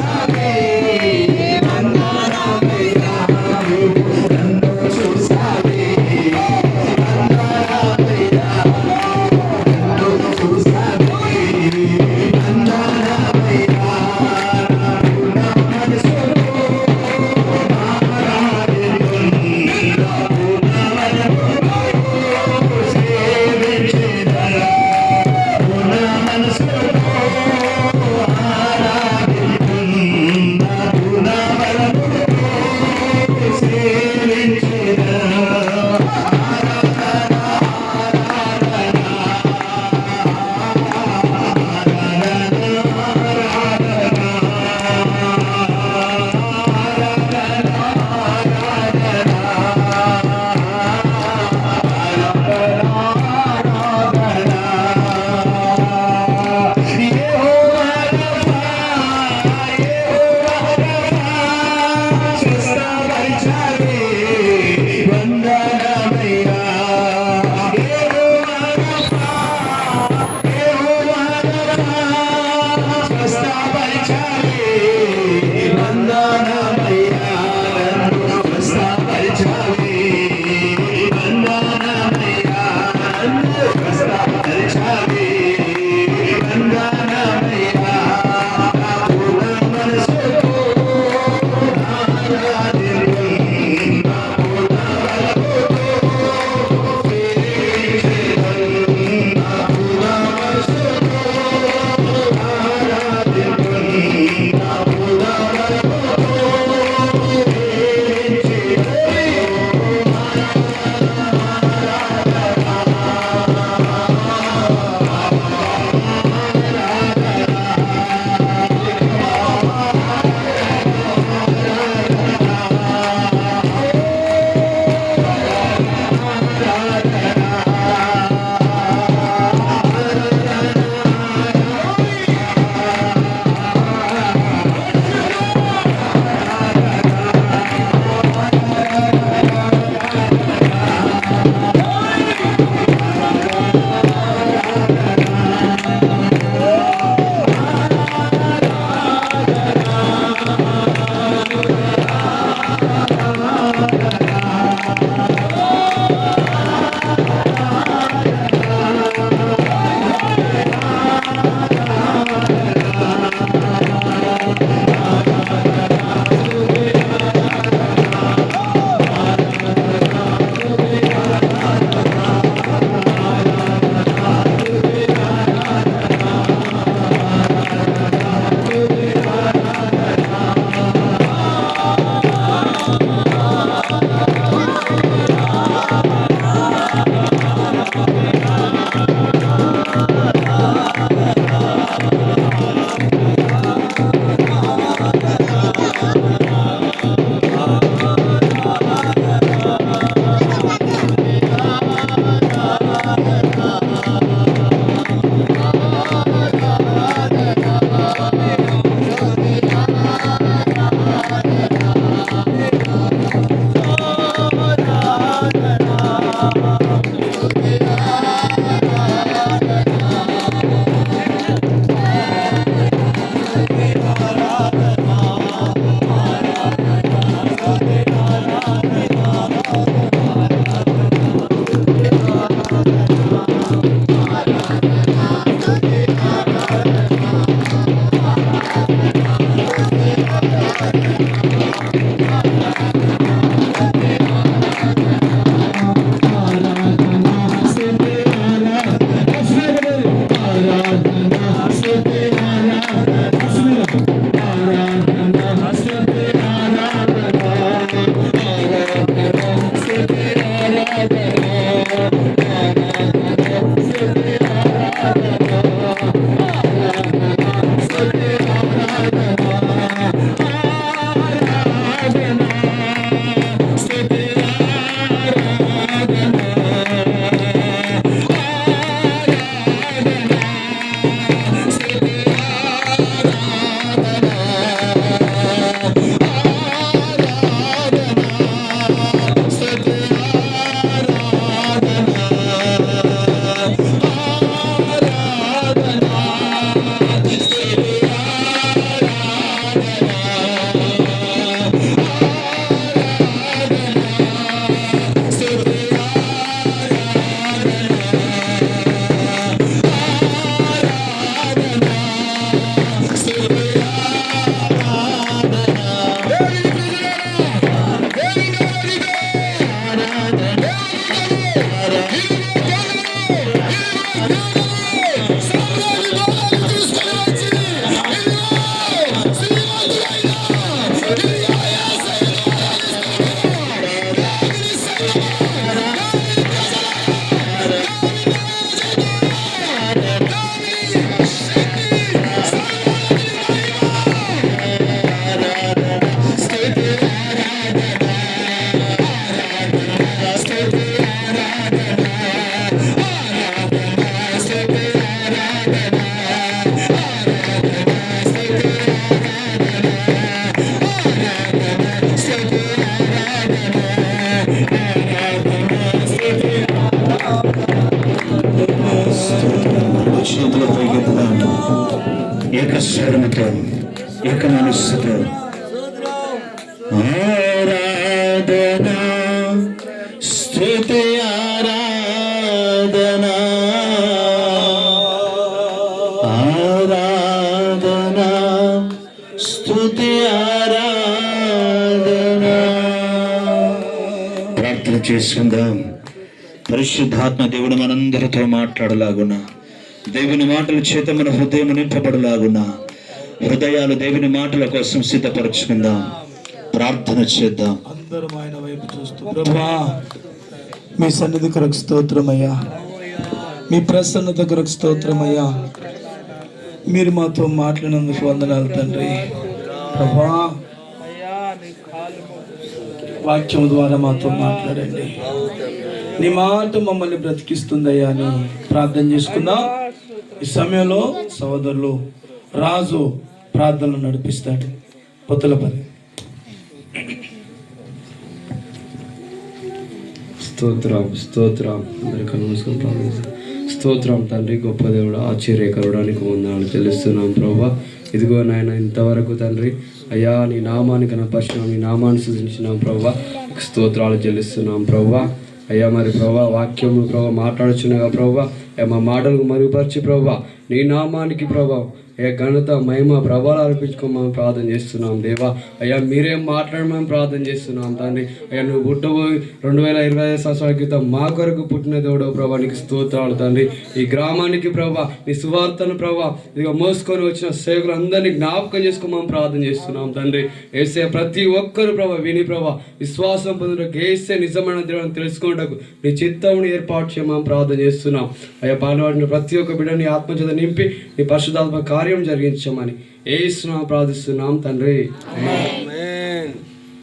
así. ఏకస్వరముతో ఏక స్థుతి ఆరాధన. ఆరాధన స్థుతి ఆరాధన. ప్రార్థన చేసుకుందాం. పరిశుద్ధాత్మ దేవుడు మనందరితో మాట్లాడలాగున దేవుని మాటల చేత మన హృదయం నింపబడలాగున హృదయాలు దేవుని మాటల కోసం సిద్ధపరచుకుందాం. ప్రార్థన చేద్దాం. అందరం ఆయన వైపు చూస్తూ ప్రభా మీ సన్నిధి కొరకు స్తోత్రమయ్యా. మీ ప్రసన్నత కొరకు స్తోత్రమయ్యా. మీరు మాతో మాట్లాడినందుకు వందనాలు తండ్రి. ప్రభా వాక్యం ద్వారా మాతో మాట్లాడండి. నీ మాట మమ్మల్ని బ్రతికిస్తుందయ్యా అని ప్రార్థన చేసుకుందాం. ఈ సమయంలో సహోదరులు రాజు ప్రార్థనలు నడిపిస్తాడు. పొత్తుల పని. స్తోత్రం స్తోత్రం. అందరికీ నమస్కారం ప్రార్థిస్తాం స్తోత్రం తండ్రి గొప్ప దేవుడు ఆశ్చర్యకరుడానికి ఉందని చెల్లిస్తున్నాం ప్రభా. ఇదిగో నాయన ఇంతవరకు తండ్రి అయ్యా నీ నామాన్ని కనపరిచినాం నీ నామాన్ని సృజించినాం ప్రభా. స్తోత్రాలు చెల్లిస్తున్నాం ప్రభా. అయ్యా మరి ప్రభా వాక్యము ప్రభా మాట్లాడుచున్నగా ప్రభా. అయ్యా మా మాటలకు మరుగుపరిచి ప్రభా నీ నామానికి ప్రభా ఏ ఘనత మహిమ ప్రభావాలు అర్పించుకోమని ప్రార్థన చేస్తున్నాం దేవా. అయ్యా మీరేం మాట్లాడమని ప్రార్థన చేస్తున్నాం తండ్రి. అయ్యా నువ్వు పుట్టబోయి రెండు వేల ఇరవై ఐదు సంవత్సరాల క్రితం మా కొరకు పుట్టిన దేవుడో ప్రభా నీకు స్తోత్రాలు తండ్రి. ఈ గ్రామానికి ప్రభా నీ సువార్తను ప్రభా ఇదిగో మోసుకొని వచ్చిన సేవకులందరినీ జ్ఞాపకం చేసుకోమని ప్రార్థన చేస్తున్నాం తండ్రి. ఏసే ప్రతి ఒక్కరు ప్రభా విని ప్రభా విశ్వాసం పొందడానికి ఏసే నిజమైన దేవుడు తెలుసుకుంటకు నీ చిత్తముని ఏర్పాటు చేయమని ప్రార్థన చేస్తున్నాం. అయ్యా పాల్గొడిన ప్రతి ఒక్క బిడ్డని ఆత్మచేత నింపి నీ పరిశుధాత్మ కార్య జరిగించమని. ఏ ప్రార్థిస్తున్నాం తండ్రి.